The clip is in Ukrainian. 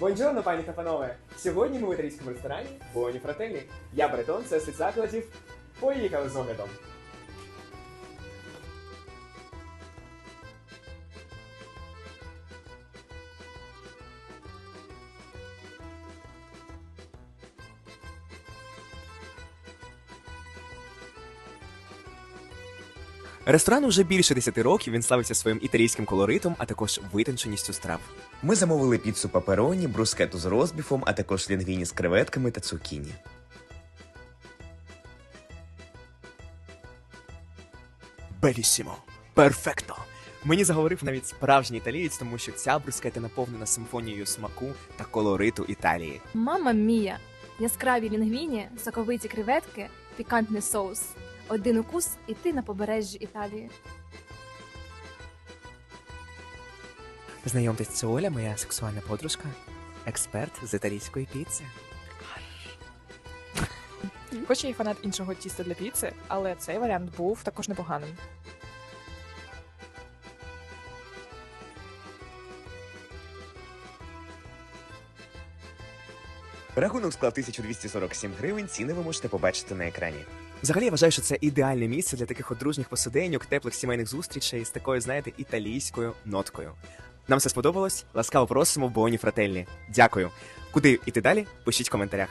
Бонджорно, пані та панове! Сьогодні ми в італійському ресторані Буоні Фрателлі. Я Бретон, це сить закладів. Поїхали з оглядом. Ресторану вже більше 10 років він славиться своїм італійським колоритом, а також витонченістю страв. Ми замовили піцу папероні, брускету з розбіфом, а також лінгвіні з креветками та цукіні. Белісімо! Перфекто! Мені заговорив навіть справжній італієць, тому що ця брускета наповнена симфонією смаку та колориту Італії. Мама мія! Яскраві лінгвіні, соковиті креветки, пікантний соус. Один укус і ти на побережжі Італії. Знайомтесь, це Оля, моя сексуальна подружка, експерт з італійської піци. Хоч я й фанат іншого тіста для піци, але цей варіант був також непоганим. Рахунок склав 1247 гривень, ціни ви можете побачити на екрані. Взагалі я вважаю, що це ідеальне місце для таких одружніх посиденьок, теплих сімейних зустрічей з такою, знаєте, італійською ноткою. Нам все сподобалось. Ласкаво просимо в Боні Фрателлі. Дякую. Куди іти далі? Пишіть в коментарях.